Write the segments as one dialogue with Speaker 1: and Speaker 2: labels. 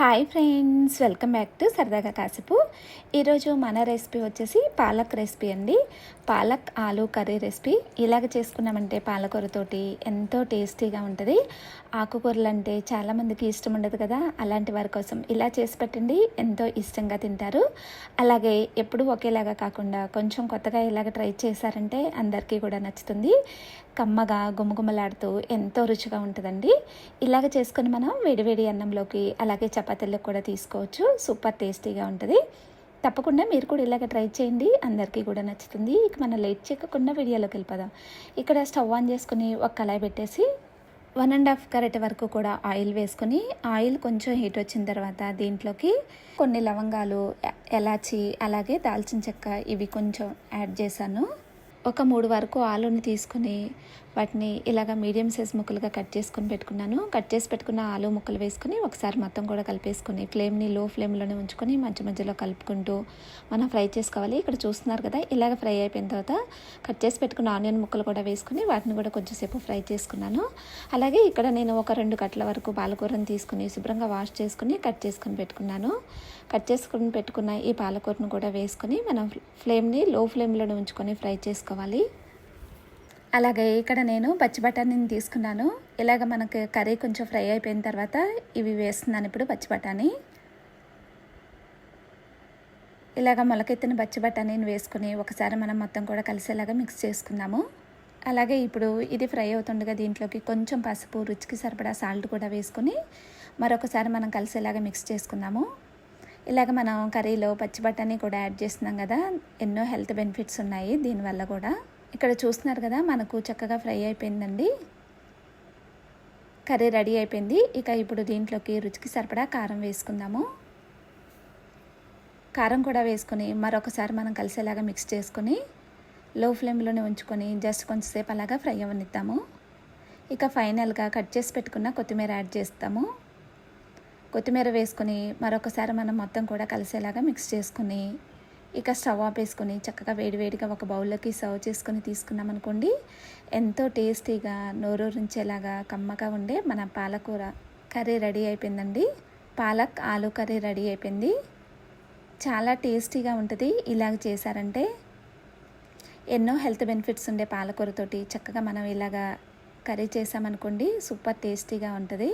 Speaker 1: Hi friends welcome back to సరదాగా కాసేపు. ఈరోజు మన రెసిపీ వచ్చేసి పాలక్ రెసిపీ అండి. పాలక్ ఆలు కర్రీ రెసిపీ. ఇలాగ చేసుకున్నామంటే పాలకూరతోటి ఎంతో టేస్టీగా ఉంటుంది. ఆకుకూరలు అంటే చాలామందికి ఇష్టం ఉండదు కదా అలాంటి వారి కోసం ఇలా చేసి పెట్టండి ఎంతో ఇష్టంగా తింటారు. అలాగే ఎప్పుడు ఒకేలాగా కాకుండా కొంచెం కొత్తగా ఇలాగ ట్రై చేశారంటే అందరికీ కూడా నచ్చుతుంది. కమ్మగా గుమగుమలాడుతూ ఎంతో రుచిగా ఉంటుందండి. ఇలాగ చేసుకొని మనం వేడివేడి అన్నంలోకి అలాగే చపాతీలకు కూడా తీసుకోవచ్చు. సూపర్ టేస్టీగా ఉంటుంది. తప్పకుండా మీరు కూడా ఇలాగ ట్రై చేయండి. అందరికీ కూడా నచ్చుతుంది. ఇక మనం లేట్ చేయకుండా వీడియోలోకి వెళ్ళిపోదాం. ఇక్కడ స్టవ్ ఆన్ చేసుకుని ఒక కళాయి పెట్టేసి వన్ అండ్ హాఫ్ కరెట్ వరకు కూడా ఆయిల్ వేసుకొని ఆయిల్ కొంచెం హీట్ వచ్చిన తర్వాత దీంట్లోకి కొన్ని లవంగాలు ఎలాచి అలాగే దాల్చిన చెక్క ఇవి కొంచెం యాడ్ చేశాను. ఒక మూడు వరకు ఆలుని తీసుకుని వాటిని ఇలాగ మీడియం సైజ్ ముక్కలుగా కట్ చేసుకొని పెట్టుకున్నాను. కట్ చేసి పెట్టుకున్న ఆలు ముక్కలు వేసుకొని ఒకసారి మొత్తం కూడా కలిపేసుకొని ఫ్లేమ్ని లో ఫ్లేమ్లోనే ఉంచుకొని మధ్య మధ్యలో కలుపుకుంటూ మనం ఫ్రై చేసుకోవాలి. ఇక్కడ చూస్తున్నారు కదా ఇలాగ ఫ్రై అయిపోయిన తర్వాత కట్ చేసి పెట్టుకున్న ఆనియన్ ముక్కలు కూడా వేసుకుని వాటిని కూడా కొంచెంసేపు ఫ్రై చేసుకున్నాను. అలాగే ఇక్కడ నేను ఒక రెండు కట్ల వరకు పాలకూరని తీసుకుని శుభ్రంగా వాష్ చేసుకుని కట్ చేసుకొని పెట్టుకున్నాను. కట్ చేసుకుని పెట్టుకున్న ఈ పాలకూరను కూడా వేసుకొని మనం ఫ్లేమ్ని లో ఫ్లేమ్లోనే ఉంచుకొని ఫ్రై చేసుకోవాలి అలాగే ఇక్కడ నేను పచ్చి బఠానీని తీసుకున్నాను. ఇలాగ మనకి కర్రీ కొంచెం ఫ్రై అయిపోయిన తర్వాత ఇవి వేస్తున్నాను ఇప్పుడు పచ్చి బఠానీ. ఇలాగ మొలకెత్తిన పచ్చి బఠానీని వేసుకుని ఒకసారి మనం మొత్తం కూడా కలిసేలాగా మిక్స్ చేసుకుందాము. అలాగే ఇప్పుడు ఇది ఫ్రై అవుతుండగా దీంట్లోకి కొంచెం పసుపు రుచికి సరిపడా సాల్ట్ కూడా వేసుకుని మరొకసారి మనం కలిసేలాగా మిక్స్ చేసుకుందాము. ఇలాగ మనం కర్రీలో పచ్చి బఠానీ కూడా యాడ్ చేస్తున్నాం కదా ఎన్నో హెల్త్ బెనిఫిట్స్ ఉన్నాయి దీనివల్ల కూడా. ఇక్కడ చూస్తున్నారు కదా మనకు చక్కగా ఫ్రై అయిపోయిందండి. కర్రీ రెడీ అయిపోయింది. ఇక ఇప్పుడు దీంట్లోకి రుచికి సరిపడా కారం వేసుకుందాము. కారం కూడా వేసుకొని మరొకసారి మనం కలిసేలాగా మిక్స్ చేసుకొని లో ఫ్లేమ్లోనే ఉంచుకొని జస్ట్ కొంచెంసేపు అలాగా ఫ్రై అవ్వనిద్దాము. ఇక ఫైనల్గా కట్ చేసి పెట్టుకున్న కొత్తిమీర యాడ్ చేస్తాము. కొత్తిమీర వేసుకొని మరొకసారి మనం మొత్తం కూడా కలిసేలాగా మిక్స్ చేసుకుని ఇక స్టవ్ ఆపేసుకొని చక్కగా వేడివేడిగా ఒక బౌల్లోకి సర్వ్ చేసుకొని తీసుకున్నామనుకోండి ఎంతో టేస్టీగా నోరూరించేలాగా కమ్మగా ఉండే మన పాలకూర కర్రీ రెడీ అయిపోయిందండి. పాలక్ ఆలు కర్రీ రెడీ అయిపోయింది. చాలా టేస్టీగా ఉంటుంది. ఇలాగ చేశారంటే ఎన్నో హెల్త్ బెనిఫిట్స్ ఉండే పాలకూరతోటి చక్కగా మనం ఇలాగా కర్రీ చేసామనుకోండి సూపర్ టేస్టీగా ఉంటుంది.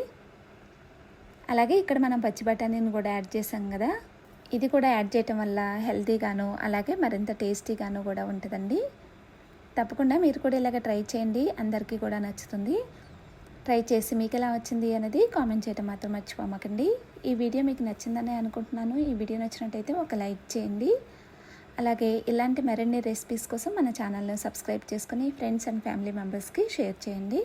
Speaker 1: అలాగే ఇక్కడ మనం పచ్చి బఠానీని కూడా యాడ్ చేసాం కదా. ఇది కూడా యాడ్ చేయటం వల్ల హెల్తీగాను అలాగే మరింత టేస్టీగాను కూడా ఉంటుందండి. తప్పకుండా మీరు కూడా ఇలాగ ట్రై చేయండి. అందరికీ కూడా నచ్చుతుంది. ట్రై చేసి మీకు ఎలా వచ్చింది అనేది కామెంట్ చేయడం మాత్రం మర్చిపోమకండి. ఈ వీడియో మీకు నచ్చిందని అనుకుంటున్నాను. ఈ వీడియో నచ్చినట్టయితే ఒక లైక్ చేయండి. అలాగే ఇలాంటి మరిన్ని రెసిపీస్ కోసం మన ఛానల్ను సబ్స్క్రైబ్ చేసుకుని ఫ్రెండ్స్ అండ్ ఫ్యామిలీ మెంబర్స్కి షేర్ చేయండి.